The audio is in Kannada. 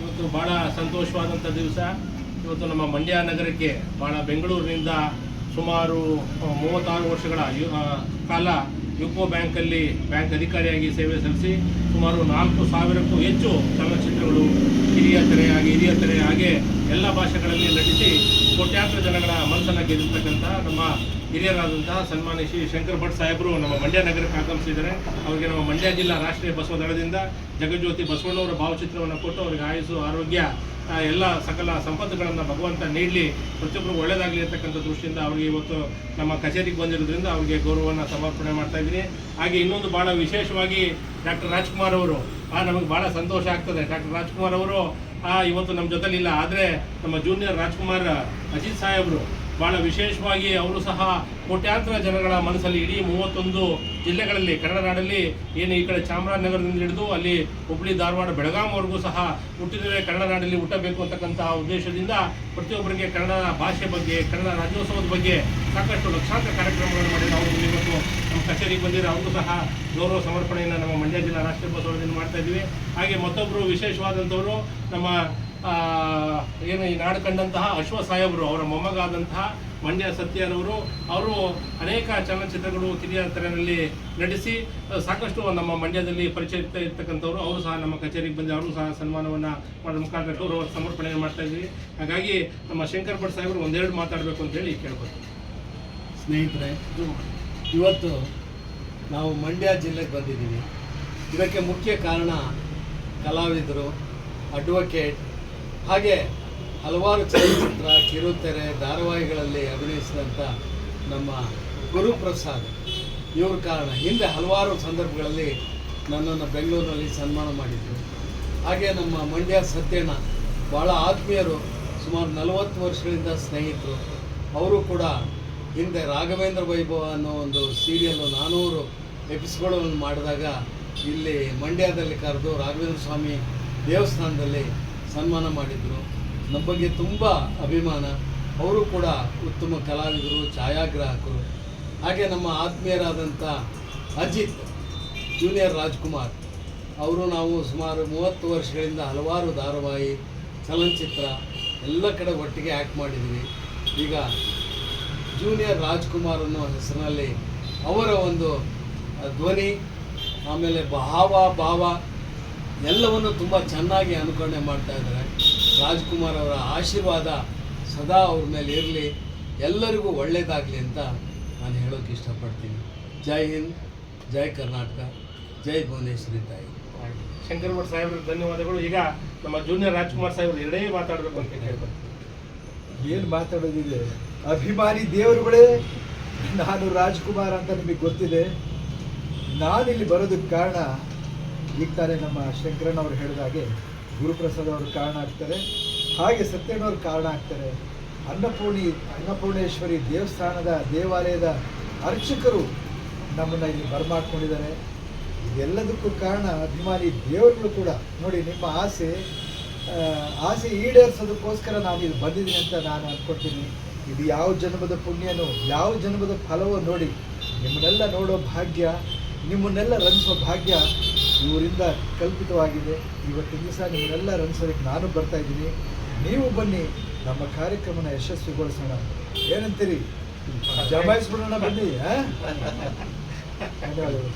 ಇವತ್ತು ಭಾಳ ಸಂತೋಷವಾದಂಥ ದಿವಸ. ಇವತ್ತು ನಮ್ಮ ಮಂಡ್ಯ ನಗರಕ್ಕೆ ಭಾಳ ಬೆಂಗಳೂರಿನಿಂದ ಸುಮಾರು ಮೂವತ್ತಾರು ವರ್ಷಗಳ ಯು- ಕಾಲ ಯುಕೋ ಬ್ಯಾಂಕಲ್ಲಿ ಬ್ಯಾಂಕ್ ಅಧಿಕಾರಿಯಾಗಿ ಸೇವೆ ಸಲ್ಲಿಸಿ ಸುಮಾರು ನಾಲ್ಕು ಸಾವಿರಕ್ಕೂ ಹೆಚ್ಚು ಚಲನಚಿತ್ರಗಳು ಹಿರಿಯ ತೆರೆ ಹಾಗೆ, ಹಿರಿಯ ತೆರೆ ಹಾಗೆ ಎಲ್ಲ ಭಾಷೆಗಳಲ್ಲಿ ನಟಿಸಿ ಕೋಟ್ಯಾಂತರ ಜನಗಳ ಮನಸ್ಸನ್ನು ಗೆದ್ದಿರ್ತಕ್ಕಂಥ ನಮ್ಮ ಹಿರಿಯರಾದಂತಹ ಸನ್ಮಾನ್ಯ ಶ್ರೀ ಶಂಕರ್ ಭಟ್ ಸಾಹೇಬರು ನಮ್ಮ ಮಂಡ್ಯ ನಗರಕ್ಕೆ ಆಗಮಿಸಿದ್ದಾರೆ. ಅವರಿಗೆ ನಮ್ಮ ಮಂಡ್ಯ ಜಿಲ್ಲಾ ರಾಷ್ಟ್ರೀಯ ಬಸವ ದಳದಿಂದ ಜಗಜ್ಯೋತಿ ಬಸವಣ್ಣವರ ಭಾವಚಿತ್ರವನ್ನು ಕೊಟ್ಟು ಅವರಿಗೆ ಆಯುಸು, ಆರೋಗ್ಯ ಎಲ್ಲ ಸಕಲ ಸಂಪತ್ತುಗಳನ್ನು ಭಗವಂತ ನೀಡಲಿ. ಪ್ರತಿಯೊಬ್ಬರು ಒಳ್ಳೆಯದಾಗಲಿ ಅಂತಕ್ಕಂಥ ದೃಷ್ಟಿಯಿಂದ ಅವರಿಗೆ ಇವತ್ತು ನಮ್ಮ ಕಚೇರಿಗೆ ಬಂದಿರೋದ್ರಿಂದ ಅವರಿಗೆ ಗೌರವವನ್ನು ಸಮರ್ಪಣೆ ಮಾಡ್ತಾ ಇದ್ದೀನಿ. ಹಾಗೆ ಇನ್ನೊಂದು ಭಾಳ ವಿಶೇಷವಾಗಿ ಡಾಕ್ಟರ್ ರಾಜ್ಕುಮಾರ್ ಅವರು ಆ ನಮಗೆ ಭಾಳ ಸಂತೋಷ ಆಗ್ತದೆ. ಡಾಕ್ಟರ್ ರಾಜ್ಕುಮಾರ್ ಅವರು ಆ, ಇವತ್ತು ನಮ್ಮ ಜೊತೆಲಿಲ್ಲ. ಆದರೆ ನಮ್ಮ ಜೂನಿಯರ್ ರಾಜ್ಕುಮಾರ್ ಅಜಿತ್ ಸಾಹೇಬರು ಭಾಳ ವಿಶೇಷವಾಗಿ ಅವರು ಸಹ ಕೋಟ್ಯಾಂತರ ಜನಗಳ ಮನಸ್ಸಲ್ಲಿ ಇಡೀ ಮೂವತ್ತೊಂದು ಜಿಲ್ಲೆಗಳಲ್ಲಿ, ಕನ್ನಡ ನಾಡಲ್ಲಿ, ಏನು ಈ ಕಡೆ ಚಾಮರಾಜನಗರದಿಂದ ಹಿಡಿದು ಅಲ್ಲಿ ಹುಬ್ಬಳ್ಳಿ ಧಾರವಾಡ ಬೆಳಗಾಂವರೆಗೂ ಸಹ ಹುಟ್ಟಿದರೆ ಕನ್ನಡ ನಾಡಲ್ಲಿ ಹುಟ್ಟಬೇಕು ಅಂತಕ್ಕಂಥ ಉದ್ದೇಶದಿಂದ ಪ್ರತಿಯೊಬ್ಬರಿಗೆ ಕನ್ನಡ ಭಾಷೆ ಬಗ್ಗೆ, ಕನ್ನಡ ರಾಜ್ಯೋತ್ಸವದ ಬಗ್ಗೆ ಸಾಕಷ್ಟು ಲಕ್ಷಾಂತರ ಕಾರ್ಯಕ್ರಮಗಳನ್ನು ಮಾಡಿ ನಾವು ಇವತ್ತು ನಮ್ಮ ಕಚೇರಿಗೆ ಬಂದಿರೋ ಅವರು ಸಹ ಗೌರವ ಸಮರ್ಪಣೆಯನ್ನು ನಮ್ಮ ಮಂಡ್ಯ ಜಿಲ್ಲಾ ರಾಷ್ಟ್ರೀಯ ಬಸವದಿಂದ ಮಾಡ್ತಾ ಇದ್ದೀವಿ. ಹಾಗೆ ಮತ್ತೊಬ್ಬರು ವಿಶೇಷವಾದಂಥವರು ನಮ್ಮ ಏನು ಈ ನಾಡು ಕಂಡಂತಹ ಅಶ್ವ ಸಾಹೇಬರು, ಅವರ ಮೊಮ್ಮಗಾದಂತಹ ಮಂಡ್ಯ ಸತ್ಯನವರು, ಅವರು ಅನೇಕ ಚಲನಚಿತ್ರಗಳು ಕಿರಿಯ ನಟಿಸಿ ಸಾಕಷ್ಟು ನಮ್ಮ ಮಂಡ್ಯದಲ್ಲಿ ಪರಿಚಯ ಇರ್ತ- ಇರ್ತಕ್ಕಂಥವ್ರು. ಅವರು ಸಹ ನಮ್ಮ ಕಚೇರಿಗೆ ಬಂದು ಅವರು ಸಹ ಸನ್ಮಾನವನ್ನು ಮಾಡೋದ್ರ ಮುಖಾಂತರ ಗೌರವ ಸಮರ್ಪಣೆ ಮಾಡ್ತಾ ಇದ್ದೀವಿ ಹಾಗಾಗಿ ನಮ್ಮ ಶಂಕರ್ ಭಟ್ ಸಾಹೇಬರು ಒಂದೆರಡು ಮಾತಾಡಬೇಕು ಅಂತ ಹೇಳಿ ಕೇಳ್ಬೋದು. ಸ್ನೇಹಿತರೆ, ಇವತ್ತು ನಾವು ಮಂಡ್ಯ ಜಿಲ್ಲೆಗೆ ಬಂದಿದ್ದೀವಿ. ಇದಕ್ಕೆ ಮುಖ್ಯ ಕಾರಣ ಕಲಾವಿದರು, ಅಡ್ವೊಕೇಟ್ ಹಾಗೆ ಹಲವಾರು ಚಲನಚಿತ್ರ, ಕಿರುತೆರೆ, ಧಾರಾವಾಹಿಗಳಲ್ಲಿ ಅಭಿನಯಿಸಿದಂಥ ನಮ್ಮ ಗುರುಪ್ರಸಾದ್. ಇವ್ರ ಕಾರಣ ಹಿಂದೆ ಹಲವಾರು ಸಂದರ್ಭಗಳಲ್ಲಿ ನನ್ನನ್ನು ಬೆಂಗಳೂರಿನಲ್ಲಿ ಸನ್ಮಾನ ಮಾಡಿದ್ದರು ಹಾಗೆ ನಮ್ಮ ಮಂಡ್ಯ ಸತ್ಯಣ್ಣ ಭಾಳ ಆತ್ಮೀಯರು, ಸುಮಾರು ನಲವತ್ತು ವರ್ಷಗಳಿಂದ ಸ್ನೇಹಿತರು. ಅವರು ಕೂಡ ಹಿಂದೆ ರಾಘವೇಂದ್ರ ವೈಭವ ಅನ್ನೋ ಒಂದು ಸೀರಿಯಲ್ಲು ನಾನೂರು ಎಪಿಸೋಡ್ಗಳನ್ನು ಮಾಡಿದಾಗ ಇಲ್ಲಿ ಮಂಡ್ಯದಲ್ಲಿ ಕರೆದು ರಾಘವೇಂದ್ರ ಸ್ವಾಮಿ ದೇವಸ್ಥಾನದಲ್ಲಿ ಸನ್ಮಾನ ಮಾಡಿದರು. ನಮ್ಮ ಬಗ್ಗೆ ತುಂಬ ಅಭಿಮಾನ. ಅವರು ಕೂಡ ಉತ್ತಮ ಕಲಾವಿದರು, ಛಾಯಾಗ್ರಾಹಕರು. ಹಾಗೆ ನಮ್ಮ ಆತ್ಮೀಯರಾದಂಥ ಅಜಿತ್ ಜೂನಿಯರ್ ರಾಜ್ಕುಮಾರ್. ಅವರು ನಾವು ಸುಮಾರು ಮೂವತ್ತು ವರ್ಷಗಳಿಂದ ಹಲವಾರು ಧಾರಾವಾಹಿ, ಚಲನಚಿತ್ರ ಎಲ್ಲ ಕಡೆ ಒಟ್ಟಿಗೆ ಆ್ಯಕ್ಟ್ ಮಾಡಿದ್ವಿ ಈಗ ಜೂನಿಯರ್ ರಾಜ್ಕುಮಾರ್ ಅನ್ನೋ ಹೆಸರಿನಲ್ಲಿ ಅವರ ಒಂದು ಧ್ವನಿ, ಆಮೇಲೆ ಭಾವ ಭಾವ ಎಲ್ಲವನ್ನು ತುಂಬ ಚೆನ್ನಾಗಿ ಅನುಕರಣೆ ಮಾಡ್ತಾ ಇದ್ದಾರೆ. ರಾಜ್ಕುಮಾರ್ ಅವರ ಆಶೀರ್ವಾದ ಸದಾ ಅವ್ರ ಮೇಲೆ ಇರಲಿ. ಎಲ್ಲರಿಗೂ ಒಳ್ಳೆಯದಾಗಲಿ ಅಂತ ನಾನು ಹೇಳೋಕ್ಕೆ ಇಷ್ಟಪಡ್ತೀನಿ. ಜೈ ಹಿಂದ್ ಜೈ ಕರ್ನಾಟಕ ಜೈ ಭುವನೇಶ್ವರಿ ತಾಯಿ. ಶಂಕರ್ ಭಟ್ ಸಾಹೇಬ್ರಿಗೆ ಧನ್ಯವಾದಗಳು. ಈಗ ನಮ್ಮ ಜೂನಿಯರ್ ರಾಜ್ಕುಮಾರ್ ಸಾಹೇಬ್ರು ಎರಡೇ ಮಾತಾಡಬೇಕು ಅಂತ ಹೇಳ್ಬೋದು ಏನು ಮಾತಾಡೋದಿದೆ? ಅಭಿಮಾನಿ ದೇವರುಗಳೇ ನಾನು ರಾಜ್ಕುಮಾರ್ ಅಂತ ನಿಮಗೆ ಗೊತ್ತಿದೆ. ನಾನಿಲ್ಲಿ ಬರೋದಕ್ಕೆ ಕಾರಣ ಈಗ ತಾನೇ ನಮ್ಮ ಶಂಕರಣ್ಣ ಅವರು ಹೇಳಿದ ಹಾಗೆ ಗುರುಪ್ರಸಾದ್ ಅವರು ಕಾರಣ ಆಗ್ತಾರೆ. ಹಾಗೆ ಸತ್ಯನವ್ರ ಕಾರಣ ಆಗ್ತಾರೆ. ಅನ್ನಪೂರ್ಣಿ, ಅನ್ನಪೂರ್ಣೇಶ್ವರಿ ದೇವಸ್ಥಾನದ ದೇವಾಲಯದ ಅರ್ಚಕರು ನಮ್ಮನ್ನು ಇಲ್ಲಿ ಬರಮಾಡ್ಕೊಂಡಿದ್ದಾರೆ. ಇದೆಲ್ಲದಕ್ಕೂ ಕಾರಣ ಅಭಿಮಾನಿ ದೇವರುಗಳು ಕೂಡ. ನೋಡಿ, ನಿಮ್ಮ ಆಸೆ ಆಸೆ ಈಡೇರಿಸೋದಕ್ಕೋಸ್ಕರ ನಾನು ಇದು ಬಂದಿದ್ದೀನಿ ಅಂತ ನಾನು ಅಂದ್ಕೊಳ್ತೀನಿ ಇದು ಯಾವ ಜನ್ಮದ ಪುಣ್ಯನೋ, ಯಾವ ಜನ್ಮದ ಫಲವೋ ನೋಡಿ, ನಿಮ್ಮನ್ನೆಲ್ಲ ನೋಡೋ ಭಾಗ್ಯ, ನಿಮ್ಮನ್ನೆಲ್ಲ ರಂಜಿಸೋ ಭಾಗ್ಯ ಇವರಿಂದ ಕಲ್ಪಿತವಾಗಿದೆ. ಇವತ್ತಿನ ದಿವಸ ನಿಮ್ಮೆಲ್ಲರ ಅನುಸರಿಗೆ ನಾನು ಬರ್ತಾ ಇದ್ದೀನಿ. ನೀವು ಬನ್ನಿ, ನಮ್ಮ ಕಾರ್ಯಕ್ರಮನ ಯಶಸ್ವಿಗೊಳಿಸೋಣ. ಏನಂತೀರಿ? ಜಮಾಯಿಸ್ಬಿಡೋಣ ಬನ್ನಿ? ಧನ್ಯವಾದಗಳು.